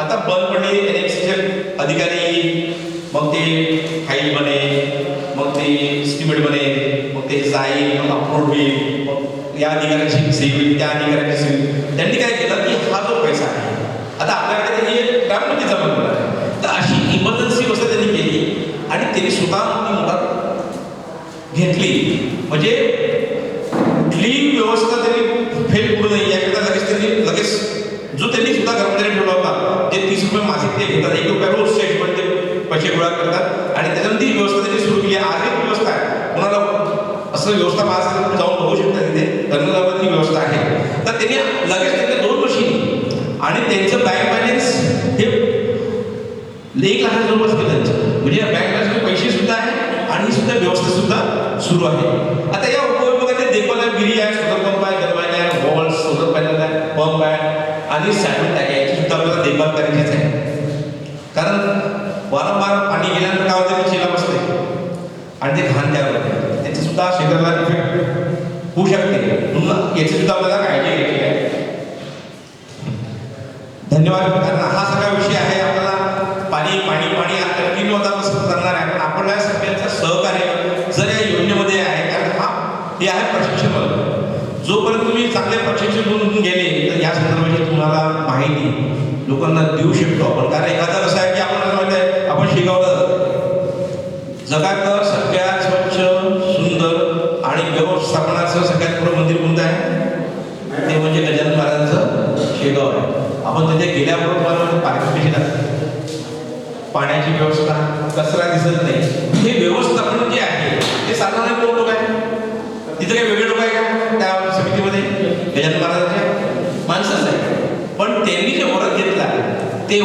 आता बंद पडले एनएक्सीचे अधिकारी मग ते फाईल बने मग ते स्टिमेट बने मग ते जाईल मग अपलोड होईल. मग या अधिकाऱ्याची सेव होईल त्या अधिकाऱ्याची सेव त्यांनी काय केलं की हा जो पैसा आहे आता आपल्याकडे हे ग्राममध्ये जमा होणार आहे. तर अशी इमर्जन्सी व्यवस्था त्यांनी केली आणि त्यांनी स्वतः ती मुळात घेतली. म्हणजे कुठलीही व्यवस्था त्यांनी फेल पडू नये याकरता लगेच त्यांनी लगेच जो त्यांनी सुद्धा कर्मचारी ठेवला होता जे तीस रुपये मासिक ते घेतात एक रुपया रोज स्टेटमेंट ते पैसे गोळा करतात आणि त्याच्यामध्ये ही व्यवस्था त्यांनी सुरू केली. आज एक व्यवस्था आहे. कोणाला असं व्यवस्था पास जाऊन बघू शकता तिथे. कर्मचाऱ्यांची व्यवस्था आहे. तर त्यांनी लगेच त्यांनी दोन मशीन आणि त्यांचं बँक बॅलन्स हे एक लाखाच्या जवळपास केलं त्यांचं. म्हणजे या बँक बॅलन्सचे पैसे सुद्धा आहे आणि ही सुद्धा व्यवस्था सुद्धा सुरू आहे. आता या उपयोगाचे देखभाल आहे. विहिरी आहे सोलर पंप आहे गरबाई आहे वॉल्स सोलर पॅनल आहे पंप आहे आणि सॅटल टॅग आहे. याची सुद्धा आपल्याला देखभाल करायचीच आहे. कारण वारंवार पाणी गेल्यानंतर काय होतं? की शिला बसते आणि ते घाण तयार होते त्याची सुद्धा शरीराला इफेक्ट होऊ शकते. पुन्हा याची सुद्धा आपल्याला काळजी घ्यायची आहे. धन्यवाद. कारण हा सगळा विषय आहे आपल्याला पाणी पाणी पाणी आता तीन कसं करणार आहे. पण आपण या सगळ्यांचं सहकार्य जर या योजनेमध्ये आहे कारण हा हे आहे प्रशिक्षण वर्ग जोपर्यंत तुम्ही चांगले प्रशिक्षण घेऊन गेले तर या संदर्भाची तुम्हाला माहिती लोकांना देऊ शकतो आपण कारण एखादा कसं आहे की आपण माहिती आहे आपण शिकवलं जगातलं सगळ्यात स्वच्छ सुंदर आणि व्यवस्थापनाचं सगळ्यात मोठं मंदिर कोणतं आहे? ते म्हणजे गजानन महाराजांचं शेगाव आहे. आपण तिथे गेल्याबरोबर मला पार्किंग कशी लागते पाण्याची व्यवस्था कचरा दिसत नाही. हे व्यवस्थापन जे आहे ते साधारण कोण लोक आहे? तिथे काही वेगळे लोक आहे का? त्या समितीमध्ये? गजानन महाराजांचे माणसंच आहे पण त्यांनी जे वरत घेतला